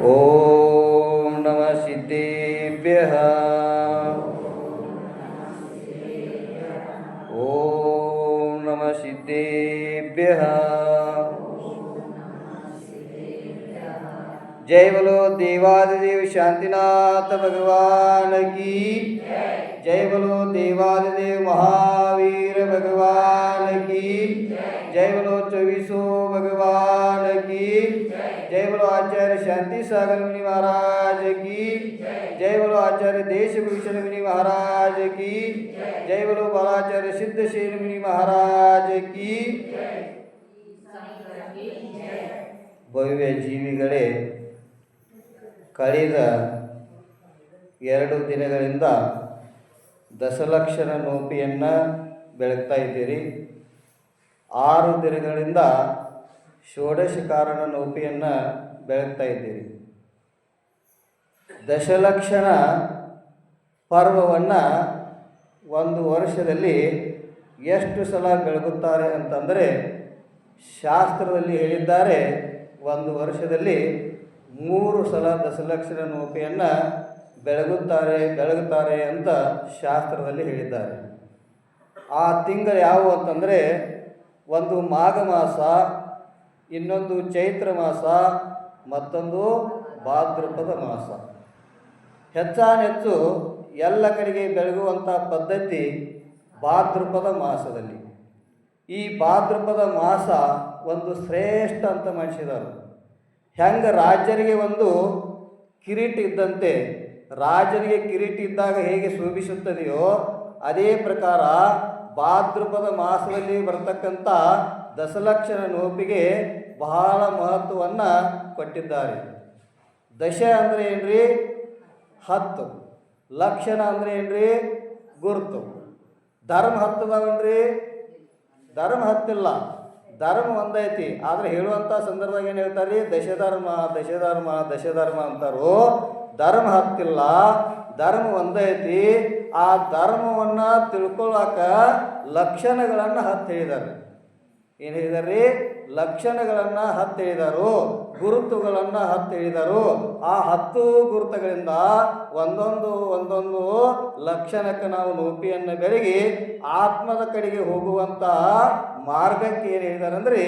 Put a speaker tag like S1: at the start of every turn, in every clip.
S1: ॐ नमः सिद्धेभ्यः। नमः जय बोलो देवादिदेव शांतिनाथ भगवान की। जय बोलो देवादिदेव महावीर भगवान की। जय बोलो चौबीसों भगवान की। जय बोलो आचार्य शांति सागर मुनि महाराज की जय बोलो आचार्य देश भूषण मुनि महाराज की जय बोलो बालाचार्य सिद्धशेर मुनि महाराज की ಭವ್ಯ ಜೀವಿಗಳೇ ಕಳೆದ ಎರಡು ದಿನಗಳಿಂದ ದಶಲಕ್ಷರ ನೋಪಿಯನ್ನು ಬೆಳಗ್ತಾ ಇದ್ದೀರಿ ಆರು ದಿನಗಳಿಂದ ಷೋಡಶ ಕಾರಣ ನೋಪಿಯನ್ನು ಬೆಳಗ್ತಾ ಇದ್ದೀರಿ. ದಶಲಕ್ಷಣ ಪರ್ವವನ್ನು ಒಂದು ವರ್ಷದಲ್ಲಿ ಎಷ್ಟು ಸಲ ಬೆಳಗುತ್ತಾರೆ ಅಂತಂದರೆ ಶಾಸ್ತ್ರದಲ್ಲಿ ಹೇಳಿದ್ದಾರೆ, ಒಂದು ವರ್ಷದಲ್ಲಿ ಮೂರು ಸಲ ದಶಲಕ್ಷಣ ನೌಕೆಯನ್ನು ಬೆಳಗುತ್ತಾರೆ ಬೆಳಗುತ್ತಾರೆ ಅಂತ ಶಾಸ್ತ್ರದಲ್ಲಿ ಹೇಳಿದ್ದಾರೆ. ಆ ತಿಂಗಳು ಯಾವುವು ಅಂತಂದರೆ, ಒಂದು ಮಾಘ ಮಾಸ ಇನ್ನೊಂದು ಚೈತ್ರ ಮಾಸ, ಮತ್ತೊಂದು ಭಾದ್ರಪದ ಮಾಸ. ಹೆಚ್ಚಾನೆಚ್ಚು ಎಲ್ಲ ಕಡೆಗೆ ಬೆಳಗುವಂಥ ಪದ್ಧತಿ ಭಾದ್ರಪದ ಮಾಸದಲ್ಲಿ. ಈ ಭಾದ್ರಪದ ಮಾಸ ಒಂದು ಶ್ರೇಷ್ಠ ಅಂತ ಮಾಡಿಸಿದರು ಹೆಂಗೆ ರಾಜರಿಗೆ ಒಂದು ಕಿರೀಟ ಇದ್ದಂತೆ ರಾಜನಿಗೆ ಕಿರೀಟ ಇದ್ದಾಗ ಹೇಗೆ ಶೋಭಿಸುತ್ತದೆಯೋ ಅದೇ ಪ್ರಕಾರ ಭಾದ್ರಪದ ಮಾಸದಲ್ಲಿ ಬರತಕ್ಕಂಥ ದಶಲಕ್ಷಣ ನೋಪಿಗೆ ಬಹಳ ಮಹತ್ವವನ್ನು ಕೊಟ್ಟಿದ್ದಾರೆ. ದಶ ಅಂದರೆ ಏನ್ರಿ? ಹತ್ತು. ಲಕ್ಷಣ ಅಂದರೆ ಏನ್ರಿ? ಗುರುತು. ಧರ್ಮ ಹತ್ತದವನ್ರಿ? ಧರ್ಮ ಹತ್ತಿಲ್ಲ. ಧರ್ಮ ಒಂದೈತಿ. ಆದರೆ ಹೇಳುವಂಥ ಸಂದರ್ಭದಾಗ ಏನು ಹೇಳ್ತಾರೆ ದಶಧರ್ಮ ದಶಧರ್ಮ ದಶಧರ್ಮ ಅಂತಾರೋ ಧರ್ಮ ಹತ್ತಿಲ್ಲ. ಧರ್ಮ ಒಂದೈತಿ. ಆ ಧರ್ಮವನ್ನು ತಿಳ್ಕೊಳ್ಳಾಕ ಲಕ್ಷಣಗಳನ್ನು ಹತ್ತು ಹೇಳಿದ್ದಾರೆ. ಏನು ಹೇಳಿದಾರೆ ಲಕ್ಷಣಗಳನ್ನು ಹತ್ತು ಹೇಳಿದರು ಗುರುತುಗಳನ್ನು ಹತ್ತು ಹೇಳಿದರು ಆ ಹತ್ತು ಗುರುತುಗಳಿಂದ ಒಂದೊಂದು ಒಂದೊಂದು ಲಕ್ಷಣಕ್ಕೆ ನಾವು ನೂಪಿಯನ್ನು ಬೆಳಗಿ ಆತ್ಮದ ಕಡೆಗೆ ಹೋಗುವಂಥ ಮಾರ್ಗಕ್ಕೆ ಏನು ಹೇಳಿದಾರೆ ಅಂದರೆ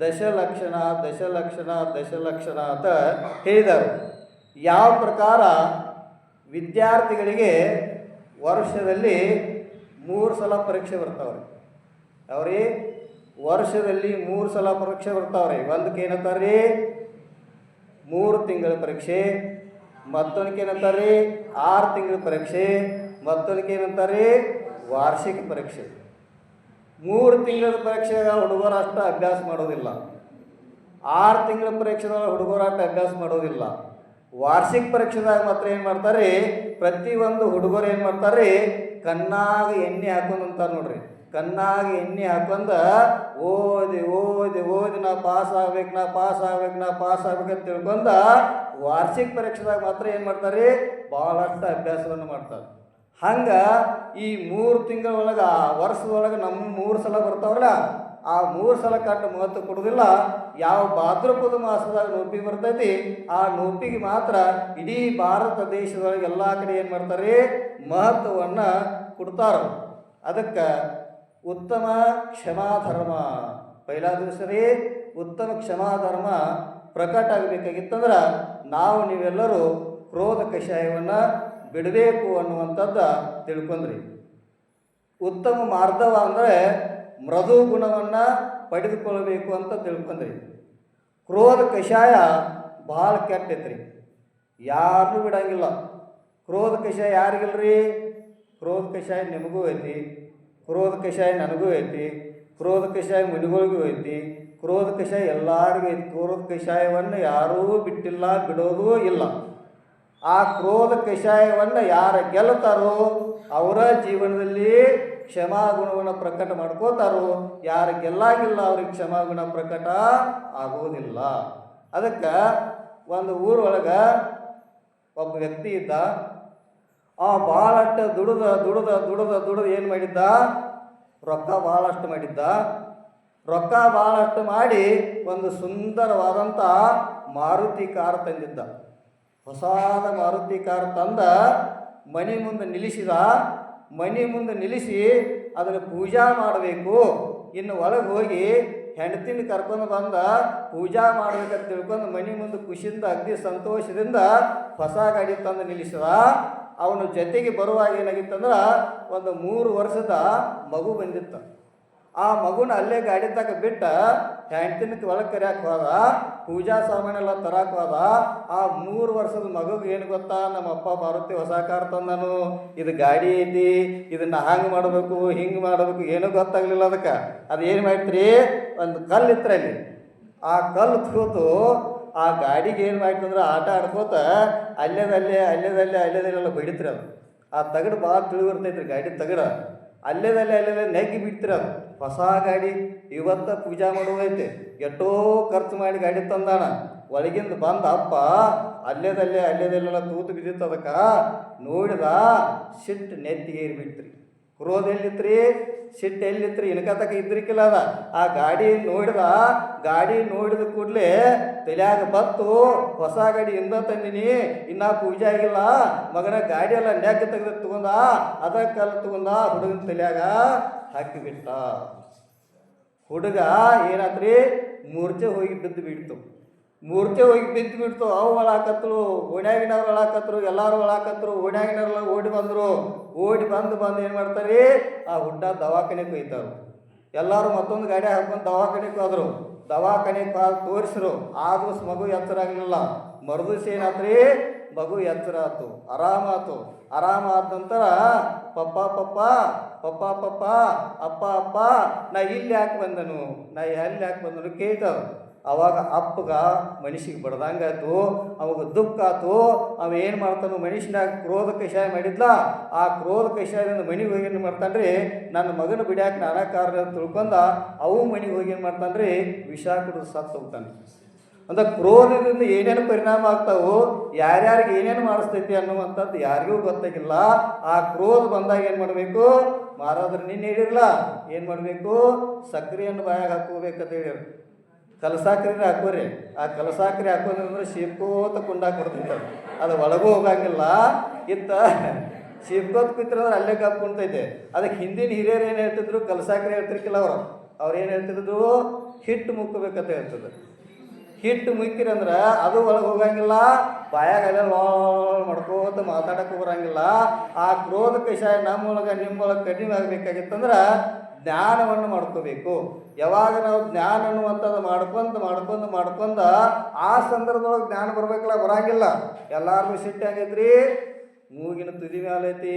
S1: ದಶಲಕ್ಷಣ ದಶಲಕ್ಷಣ ದಶಲಕ್ಷಣ ಅಂತ ಹೇಳಿದರು. ಯಾವ ಪ್ರಕಾರ ವಿದ್ಯಾರ್ಥಿಗಳಿಗೆ ವರ್ಷದಲ್ಲಿ ಮೂರು ಸಲ ಪರೀಕ್ಷೆ ಬರ್ತಾವ್ರಿ. ಅವ್ರಿ ವರ್ಷದಲ್ಲಿ ಮೂರು ಸಲ ಪರೀಕ್ಷೆ ಬರ್ತಾವ್ರಿ. ಒಂದಕ್ಕೆ ಏನಂತಾರೆ ಮೂರು ತಿಂಗಳ ಪರೀಕ್ಷೆ, ಮತ್ತೊಂದಕ್ಕೆ ಏನಂತಾರೆ ಆರು ತಿಂಗಳ ಪರೀಕ್ಷೆ, ಮತ್ತೊಂದಕ್ಕೆ ಏನಂತಾರೆ ವಾರ್ಷಿಕ ಪರೀಕ್ಷೆ. ಮೂರು ತಿಂಗಳ ಪರೀಕ್ಷೆಗೆ ಹುಡುಗರು ಅಷ್ಟು ಅಭ್ಯಾಸ ಮಾಡೋದಿಲ್ಲ. ಆರು ತಿಂಗಳ ಪರೀಕ್ಷೆದಾಗ ಹುಡುಗರು ಅಷ್ಟು ಅಭ್ಯಾಸ ಮಾಡೋದಿಲ್ಲ. ವಾರ್ಷಿಕ ಪರೀಕ್ಷೆದಾಗ ಮಾತ್ರ ಏನು ಮಾಡ್ತಾರೆ? ಪ್ರತಿಯೊಂದು ಹುಡುಗರು ಏನು ಮಾಡ್ತಾರೆ? ಕಣ್ಣಾಗ ಎಣ್ಣೆ ಹಾಕೊಂಡು ಅಂತಾರೆ ನೋಡ್ರಿ. ಕಣ್ಣಾಗ ಎಣ್ಣೆ ಹಾಕೊಂಡ ಓದಿ ಓದಿ ಓದಿ, ನಾ ಪಾಸ್ ಆಗ್ಬೇಕು, ನಾ ಪಾಸ್ ಆಗ್ಬೇಕು, ನಾ ಪಾಸ್ ಆಗ್ಬೇಕು ಅಂತ ತಿಳ್ಕೊಂಡ ವಾರ್ಷಿಕ ಪರೀಕ್ಷೆದಾಗ ಮಾತ್ರ ಏನು ಮಾಡ್ತಾರೆ ಭಾಳಷ್ಟು ಅಭ್ಯಾಸವನ್ನು ಮಾಡ್ತಾರೆ. ಹಂಗೆ ಈ ಮೂರು ತಿಂಗಳ ಒಳಗೆ, ಆ ವರ್ಷದೊಳಗೆ ನಮ್ಮ ಮೂರು ಸಲ ಬರ್ತಾವಲ್ಲ ಆ ಮೂರು ಸಲ ಕಟ್ಟು ಮಹತ್ವ ಕೊಡೋದಿಲ್ಲ. ಯಾವ ಭಾದ್ರಪದ ಮಾಸದಾಗ ನೋಪಿ ಬರ್ತೈತಿ, ಆ ನೋಪಿಗೆ ಮಾತ್ರ ಇಡೀ ಭಾರತ ದೇಶದೊಳಗೆ ಎಲ್ಲ ಕಡೆ ಏನು ಮಾಡ್ತಾರೆ ಮಹತ್ವವನ್ನು ಕೊಡ್ತಾರ. ಅದಕ್ಕೆ ಉತ್ತಮ ಕ್ಷಮಾಧರ್ಮ. ಪೈಲಾ ದಿವಸವೇ ಉತ್ತಮ ಕ್ಷಮಾಧರ್ಮ ಪ್ರಕಟ ಆಗಬೇಕಾಗಿತ್ತಂದ್ರೆ ನಾವು ನೀವೆಲ್ಲರೂ ಕ್ರೋಧ ಕಷಾಯವನ್ನು ಬಿಡಬೇಕು ಅನ್ನುವಂಥದ್ದು ತಿಳ್ಕೊಂಡ್ರಿ. ಉತ್ತಮ ಮಾರ್ಧವ ಅಂದರೆ ಮೃದು ಗುಣವನ್ನು ಪಡೆದುಕೊಳ್ಳಬೇಕು ಅಂತ ತಿಳ್ಕೊಂಡ್ರಿ. ಕ್ರೋಧ ಕಷಾಯ ಭಾಳ ಕೆಟ್ಟೈತ್ರಿ. ಯಾರನ್ನೂ ಬಿಡಂಗಿಲ್ಲ. ಕ್ರೋಧ ಕಷಾಯ ರೀ ಕ್ರೋಧ ಕಷಾಯ ನಿಮಗೂ ಐತಿ. ಕ್ರೋಧ ಕಷಾಯ ನನಗೂ ಐತಿ ಕ್ರೋಧ ಕಷಾಯ ಮುನಿಗಳಿಗೂ ಐತಿ ಕ್ರೋಧ ಕಷಾಯ ಎಲ್ಲರಿಗೂ ಐತಿ ಕ್ರೋಧ ಕಷಾಯವನ್ನು ಯಾರೂ ಬಿಟ್ಟಿಲ್ಲ, ಬಿಡೋದೂ ಇಲ್ಲ. ಆ ಕ್ರೋಧ ಕಷಾಯವನ್ನು ಯಾರು ಗೆಲ್ಲುತ್ತಾರೋ ಅವರ ಜೀವನದಲ್ಲಿ ಕ್ಷಮಾಗುಣವನ್ನು ಪ್ರಕಟ ಮಾಡ್ಕೋತಾರೋ, ಯಾರು ಗೆಲ್ಲಾಗಿಲ್ಲ ಅವ್ರಿಗೆ ಕ್ಷಮಾಗುಣ ಪ್ರಕಟ ಆಗೋದಿಲ್ಲ ಅದಕ್ಕೆ ಒಂದು ಊರೊಳಗೆ ಒಬ್ಬ ವ್ಯಕ್ತಿ ಇದ್ದ ಆ ಭಾಳಷ್ಟು ದುಡಿದ ದುಡಿದ, ದುಡ್ದ, ದುಡಿದ ಏನು ಮಾಡಿದ್ದ? ರೊಕ್ಕ ಭಾಳಷ್ಟು ಮಾಡಿದ್ದ. ರೊಕ್ಕ ಭಾಳಷ್ಟು ಮಾಡಿ ಒಂದು ಸುಂದರವಾದಂಥ ಮಾರುತಿ ಕಾರ್ ತಂದಿದ್ದ. ಹೊಸಾದ ಮಾರುತಿ ಕಾರ್ ತಂದ, ಮನೆ ಮುಂದೆ ನಿಲ್ಲಿಸಿದ. ಮನೆ ಮುಂದೆ ನಿಲ್ಲಿಸಿ ಅದನ್ನು ಪೂಜಾ ಮಾಡಬೇಕು. ಇನ್ನು ಒಳಗೆ ಹೋಗಿ ಹೆಂಡತಿನ ಕರ್ಕೊಂಡು ಬಂದ, ಪೂಜಾ ಮಾಡ್ಬೇಕಂತ ತಿಳ್ಕೊಂಡು ಮನೆ ಮುಂದೆ ಖುಷಿಯಿಂದ ಅಗ್ದಿ ಸಂತೋಷದಿಂದ ಹೊಸ ಗಾಡಿ ತಂದು ನಿಲ್ಲಿಸಿದ. ಅವನ ಜೊತೆಗೆ ಬರುವಾಗ ಏನಾಗಿತ್ತಂದ್ರೆ ಒಂದು ಮೂರು ವರ್ಷದ ಮಗು ಬಂದಿತ್ತು. ಆ ಮಗುನ ಅಲ್ಲೇ ಗಾಡಿ ತಕ ಬಿಟ್ಟ ಹೆಂಡತಿನ ಒಳಗೆ ಕರಿಯಕ್ಕೆ ಹೋದ, ಪೂಜಾ ಸಾಮಾನೆಲ್ಲ ತರಕ್ಕೆ ಹೋದ. ಆ ಮೂರು ವರ್ಷದ ಮಗುಗೆ ಏನು ಗೊತ್ತಾ, ನಮ್ಮ ಅಪ್ಪ ಮಾರುತಿ ಹೊಸ ಕಾರ್ ತಂದನು. ಇದು ಗಾಡಿ ಐತಿ, ಇದನ್ನ ಹಂಗೆ ಮಾಡಬೇಕು, ಹಿಂಗೆ ಮಾಡಬೇಕು, ಏನೂ ಗೊತ್ತಾಗ್ಲಿಲ್ಲ ಅದಕ್ಕೆ. ಅದು ಏನು ಮಾಡ್ತೀರಿ? ಒಂದು ಕಲ್ಲು ಇತ್ರ ಅಲ್ಲಿ ಆ ಕಲ್ಲು ಕೂತು ಆ ಗಾಡಿಗೆ ಏನು ಮಾಡ್ತಂದ್ರೆ ಆಟ ಆಡ್ಕೋತ ಅಲ್ಲೇದಲ್ಲೇ ಅಲ್ಲೇದಲ್ಲೇ, ಅಲ್ಲೇದಲ್ಲೆಲ್ಲ ಬಡಿತ್ರಿ ಅದು ಆ ತಗಡು ಭಾಳ ತಿಳಿವಿರ್ತೈತ್ರಿ ಗಾಡಿ ತಗಡ. ಅಲ್ಲೇದಲ್ಲೇ ಅಲ್ಲೇದಲ್ಲೇ ನೆಗ್ಗಿ ಬಿಡ್ತೀರ ಅದು ಹೊಸ ಗಾಡಿ ಇವತ್ತ ಪೂಜಾ ಮಾಡೋದೈತೆ ಎಷ್ಟೋ ಖರ್ಚು ಮಾಡಿ ಗಾಡಿ ತಂದಾಣ ಒಳಗಿಂದ ಬಂದ ಅಪ್ಪ ಅಲ್ಲೇದಲ್ಲೇ, ಅಲ್ಲೇದಲ್ಲೆಲ್ಲ ತೂತು ಬಿದ್ದಿತ್ತು ಅದಕ್ಕೆ ನೋಡಿದ, ಸಿಟ್ಟು ನೆತ್ತಿಗೆ ಏರ್ಬಿಟ್ರಿ ಕ್ರೋಧ ಎಲ್ಲಿತ್ರಿ? ಸಿಟ್ಟು ಎಲ್ಲಿತ್ರಿ? ಇನ್ಕತಕ ಇದ್ರಿಕಿಲ್ಲ ಅದ. ಆ ಗಾಡಿ ನೋಡಿದ ಗಾಡಿ ನೋಡಿದ ಕೂಡಲೇ ತಲೆಯಾಗ ಬತ್ತು, ಹೊಸ ಗಾಡಿ ಇಂದ ತಂದಿನಿ. ಇನ್ನ ಪೂಜೆ ಆಗಿಲ್ಲ. ಮಗನ ಗಾಡಿ ಎಲ್ಲ ನೆಗ್ ತೆಗೆದು ತಗೊಂಡ ಅದ ತಗೊಂದ ತಗೊಂಡ ಹುಡುಗನ ತಲೆಯಾಗ ಹಾಕಿಬಿಟ್ಟ ಹುಡುಗ ಏನಾತ್ರಿ? ಮೂರ್ಛೆ ಹೋಗಿ ಬಿದ್ದು ಬಿಡ್ತು ಮೂರ್ಛೆ ಹೋಗಿ ಬಿದ್ದು ಬಿಡ್ತು. ಅವು ಒಳಾಕತ್ರು, ಓಣ್ಯಾಗಿನವ್ರು ಒಳಾಕತ್ರು, ಎಲ್ಲರೂ ಒಳಾಕತ್ರು ಓಣ್ಯಾಗಿನವ್ರೆಲ್ಲ ಓಡಿ ಬಂದರು. ಓಡಿ ಬಂದು ಬಂದು ಏನು ಮಾಡ್ತಾರೆ? ಆ ಹುಡ್ಡ ದವಾಖಾನೆಗೆ ಒಯ್ತಾರು ಎಲ್ಲರೂ ಮತ್ತೊಂದು ಗಾಡಿ ಹಾಕೊಂಡು ದವಾಖಾನೆಗೆ ಹೋದರು. ದವಾಖಾನೆಗೆ ಬಾ ತೋರಿಸ್ರು. ಆದರೂ ಮಗು ಎಚ್ಚರ ಆಗಲಿಲ್ಲ. ಮರುದಿವ್ಸ ಏನಾತ್ರಿ ಮಗು ಎಚ್ಚರ ಆತು. ಆರಾಮಾತು ಆರಾಮ ಆದ ನಂತರ, ಪಪ್ಪ ಪಪ್ಪ ಪಪ್ಪ ಪಪ್ಪ, ಅಪ್ಪ ಅಪ್ಪ, ನಾ ಇಲ್ಲಿ ಯಾಕೆ ಬಂದನು? ನಾ ಎಲ್ಲಿ ಯಾಕೆ ಬಂದನು? ಕೇಳ್ತಾವ ಅವಾಗ ಅಪ್ಪಗ ಮನುಷ್ಯಗೆ ಬಡ್ದಂಗಾಯ್ತು, ಅವಾಗ ದುಃಖ ಆಯಿತು. ಅವ ಏನು ಮಾಡ್ತಾನು ಮನುಷ್ಯನಾಗ ಕ್ರೋಧ ಕಷಾಯ ಮಾಡಿದ್ಲ. ಆ ಕ್ರೋಧ ಕಷಾಯದಿಂದ ಮನೆಗೆ ಹೋಗಿ ಏನು ಮಾಡ್ತಾನ್ರಿ? ನನ್ನ ಮಗನ ಬಿಡ್ಯಾಕೆ ನಾನಾ ಕಾರಣ ತಿಳ್ಕೊಂಡ ಅವು ಮನೆಗೆ ಹೋಗಿ ಏನು ಮಾಡ್ತಾನ್ರಿ? ವಿಷ ಕುಡಿದು ಸತ್ತು ಹೋಗ್ತಾನೆ ಅಂದ್ರೆ ಕ್ರೋಧದಿಂದ ಏನೇನು ಪರಿಣಾಮ ಆಗ್ತಾವು? ಯಾರ್ಯಾರಿಗೆ ಏನೇನು ಮಾಡಿಸ್ತೈತಿ ಅನ್ನುವಂಥದ್ದು ಯಾರಿಗೂ ಗೊತ್ತಾಗಿಲ್ಲ. ಆ ಕ್ರೋಧ ಬಂದಾಗ ಏನು ಮಾಡಬೇಕು? ಮಾರಾದ್ರೆ ನಿನ್ನ ಹೇಳಿರಲ್ಲ ಏನು ಮಾಡಬೇಕು? ಸಕ್ಕರೆಯನ್ನು ಬಾಯಾಗ ಹಾಕೋಬೇಕಂತ ಹೇಳಿರು ಕಲಸಾಕ್ರಿ ಹಾಕೋರಿ ಆ ಕಲಸಾಕ್ರಿ ಹಾಕೋದ್ರಂದ್ರೆ ಶೀಪ್ಕೋತ ಕುಂಡಾಕ್ ಕೊಡ್ತೈತೆ ಅದು. ಒಳಗೂ ಹೋಗಂಗಿಲ್ಲ. ಇತ್ತ ಶೀಪ್ಕೋತ್ ಅಂದ್ರೆ ಅಲ್ಲೇ ಕಪ್ ಕುಂತೈತೆ. ಅದಕ್ಕೆ ಹಿಂದಿನ ಹಿರಿಯರು ಏನು ಹೇಳ್ತಿದ್ರು? ಕಲಸಾಕ್ರಿ ಹೇಳ್ತಿರ್ಕಿಲ್ಲ ಅವರು. ಅವ್ರು ಏನು ಹೇಳ್ತಿದ್ರು? ಹಿಟ್ಟು ಮುಕ್ಕಬೇಕಂತ ಹೇಳ್ತಿದ್ರು. ಹಿಟ್ಟು ಮುಕ್ಕಿರಂದ್ರೆ ಅದು ಒಳಗೆ ಹೋಗಂಗಿಲ್ಲ. ಬಾಯಾಗ ಅಲ್ಲೇ ಲೋಳ್ ಮಾಡ್ಕೋತ ಮಾತಾಡಕ್ಕೆ ಬರಂಗಿಲ್ಲ ಆ ಕ್ರೋಧ ಕಷಾಯ ನಮ್ಮೊಳಗೆ, ನಿಮ್ಮೊಳಗೆ ಕಡಿಮೆ ಆಗಬೇಕಾಗಿತ್ತಂದ್ರೆ ಜ್ಞಾನವನ್ನು ಮಾಡ್ಕೋಬೇಕು. ಯಾವಾಗ ನಾವು ಜ್ಞಾನ ಅನ್ನುವಂಥದ್ದು ಮಾಡ್ಕೊಂತ ಮಾಡ್ಕೊಂತ ಮಾಡ್ಕೊಂಡ ಆ ಸಂದರ್ಭದೊಳಗೆ ಜ್ಞಾನ ಬರ್ಬೇಕಲ್ಲ, ಬರಂಗಿಲ್ಲ. ಎಲ್ಲಾರು ಸಿಟ್ಟು ಆಗೈತ್ರಿ. ಮೂಗಿನ ತುದಿ ಮೇಲೆ ಐತಿ.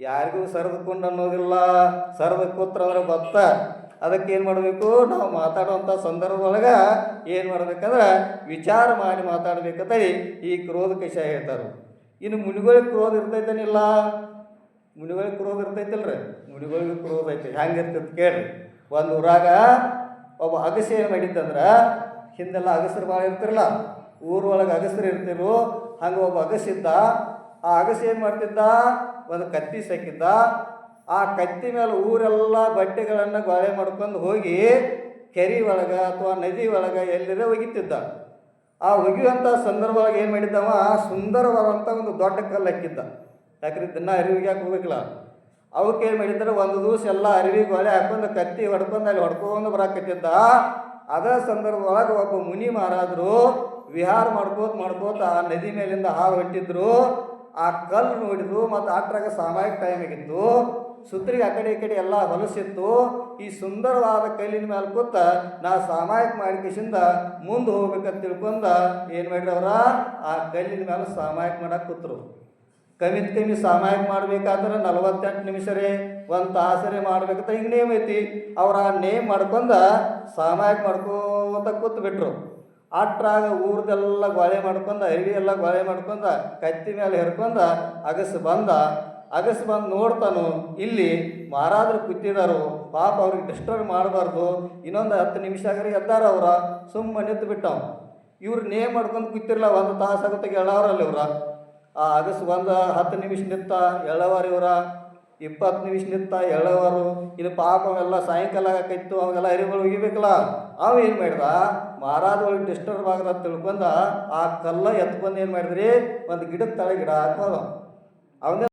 S1: ಯಾರಿಗೂ ಸರಿದುಕೊಂಡು ಅನ್ನೋದಿಲ್ಲ. ಸರದ್ ಕೂತ್ರ ಅಂದ್ರೆ ಬತ್ತ ಅದಕ್ಕೆ ಏನು ಮಾಡಬೇಕು? ನಾವು ಮಾತಾಡುವಂಥ ಸಂದರ್ಭದೊಳಗೆ ಏನು ಮಾಡ್ಬೇಕಂದ್ರೆ ವಿಚಾರ ಮಾಡಿ ಮಾತಾಡ್ಬೇಕಂತೇಳಿ ಈ ಕ್ರೋಧ ಕಷ ಹೇಳ್ತಾರೆ. ಇನ್ನು ಮುನಿಗಳಿಗೆ ಕ್ರೋಧ ಇರ್ತೈತೇನಿಲ್ಲ? ಮುನಿಗಳಿಗೆ ಕ್ರೋಧ ಇರ್ತೈತಿಲ್ರಿ? ಮುನಿಗಳಿಗೆ ಕ್ರೋಧ ಐತಿ ಹೆಂಗೆ ಕೇಳಿರಿ. ಕೇಳ್ರಿ ಒಂದು ಊರಾಗ ಒಬ್ಬ ಅಗಸಿ ಏನು ಮಾಡಿದ್ದಂದ್ರೆ ಹಿಂದೆಲ್ಲ ಅಗಸರು ಭಾಳ ಇರ್ತಿರಲ್ಲ ಊರೊಳಗೆ ಅಗಸರು ಇರ್ತಿರು ಹಂಗೆ ಒಬ್ಬ ಅಗಸಿದ್ದ ಆ ಅಗಸಿ ಏನು ಮಾಡ್ತಿದ್ದ? ಒಂದು ಕತ್ತಿ ಸಾಕಿದ್ದ ಆ ಕತ್ತಿ ಮೇಲೆ ಊರೆಲ್ಲ ಬಟ್ಟೆಗಳನ್ನು ಗೊಳೇ ಮಾಡ್ಕೊಂಡು ಹೋಗಿ ಕೆರೆ ಒಳಗೆ ಅಥವಾ ನದಿ ಒಳಗೆ ಎಲ್ಲಿದೆ ಒಗಿತಿದ್ದ. ಆ ಒಗಿಯುವಂಥ ಸಂದರ್ಭದಾಗ ಏನು ಮಾಡಿದ್ದವ? ಸುಂದರವಾದಂಥ ಒಂದು ದೊಡ್ಡ ಕಲ್ಲು ಹಾಕಿದ್ದ. ಯಾಕ್ರಿ ದಿನ ಅರಿವಿಗೆ ಹೋಗ್ಬೇಕಲ್ಲ ಏನು ಮಾಡಿದ್ರೆ? ಒಂದು ದಿವಸ ಎಲ್ಲ ಅರಿವಿ ಕೊಲೆ ಹಾಕೊಂಡು ಕತ್ತಿ ಹೊಡ್ಕೊಂಡು ಅಲ್ಲಿ ಹೊಡ್ಕೊಂಡು ಬರಾಕತ್ತಿದ್ದ. ಅದೇ ಸಂದರ್ಭದೊಳಗೆ ಒಬ್ಬ ಮುನಿ ಮಹಾರಾಜರು ವಿಹಾರ ಮಾಡ್ಕೋತ ಮಾಡ್ಕೋತ ಆ ನದಿ ಮೇಲಿಂದ ಹಾವು ಹೊಟ್ಟಿದ್ರು. ಆ ಕಲ್ಲು ನೋಡಿದ್ರು ಮತ್ತು ಆಟ್ರಾಗ ಸಾಮಾಯಿಕ ಟೈಮ್ ಆಗಿತ್ತು. ಸುತ್ತರಿಗೆ ಆ ಕಡೆ ಈ ಕಡೆ ಎಲ್ಲ ಹೊಲಸಿತ್ತು. ಈ ಸುಂದರವಾದ ಕಲ್ಲಿನ ಮೇಲೆ ಕೂತ ನಾ ಸಾಮಾಜಿಕ ಮಾಡಿಕೆಸಿಂದ ಮುಂದೆ ಹೋಗ್ಬೇಕಂತ ತಿಳ್ಕೊಂಡ ಏನು ಮಾಡ್ರಿ ಅವ್ರ ಆ ಕಲ್ಲಿನ ಮೇಲೆ ಸಾಮಾಜಿಕ ಮಾಡಕ್ಕೆ ಕೂತ್ರು. ಕಮಿತ್ ಕಮ್ಮಿ ಸಾಮಾಜಿಕ ಮಾಡ್ಬೇಕಾದ್ರೆ ನಲವತ್ತೆಂಟು ನಿಮಿಷ ರೀ, ಒಂದು ತಾಸರೇ ಮಾಡ್ಬೇಕಂತ ಹಿಂಗೆ ನೇಮ್ ಐತಿ. ಅವ್ರು ಆ ನೇಮ್ ಮಾಡ್ಕೊಂಡ ಸಾಮಾಯಿಕ ಮಾಡ್ಕೋತ ಕೂತ್ ಬಿಟ್ರು. ಅಟ್ರಾಗ ಊರ್ದೆಲ್ಲ ಗೋಳೆ ಮಾಡ್ಕೊಂಡ, ಅರಿವಿ ಎಲ್ಲ ಗೋಳೆ ಮಾಡ್ಕೊಂಡ, ಕತ್ತಿ ಮೇಲೆ ಹೆರ್ಕೊಂಡ ಅಗಸ್ ಬಂದ. ಅಗಸ್ ಬಂದು ನೋಡ್ತಾನು, ಇಲ್ಲಿ ಮಾರಾದ್ರು ಕೂತಿದಾರು ಪಾಪ ಅವ್ರಿಗೆ ಡಿಸ್ಟರ್ಬ್ ಮಾಡಬಾರ್ದು. ಇನ್ನೊಂದು ಹತ್ತು ನಿಮಿಷ ಆಗ್ರಿ ಎದ್ದಾರ ಅವ್ರ ಸುಮ್ಮನೆ ನಿಂತು ಬಿಟ್ಟವ್ ಇವ್ರು ನೇಮ್ ಮಾಡ್ಕೊಂಡು ಕೂತಿರ್ಲ, ಒಂದು ತಾಸು ಆಗುತ್ತೆ ಎಳ್ಳವ್ರಲ್ಲಿ ಇವ್ರ ಆ ಅಗಸ್ ಒಂದು ಹತ್ತು ನಿಮಿಷ ನಿತ್ತ ಎಳವರು ಇವರ ಇಪ್ಪತ್ತು ನಿಮಿಷ ನಿತ್ತ ಎಳ್ಳವರು, ಇದು ಪಾಪ ಅವೆಲ್ಲ ಸಾಯಂಕಾಲ ಆಗಕ್ಕಿತ್ತು ಅವಾಗೆಲ್ಲ ಎರಿಗಳು ಒಗಿಬೇಕಲ್ಲ ಅವ ಏನು ಮಾಡಿದ? ಮಹಾರಾಜಗಳಿಗೆ ಡಿಸ್ಟರ್ಬ್ ಆಗದ ತಿಳ್ಕೊಂಡ ಆ ಕಲ್ಲ ಎತ್ಕೊಂಡು ಏನು ಮಾಡಿದ್ರಿ? ಒಂದು ಗಿಡದ ತಳ ಗಿಡ ಹಾಕೋದು ಅವನೇ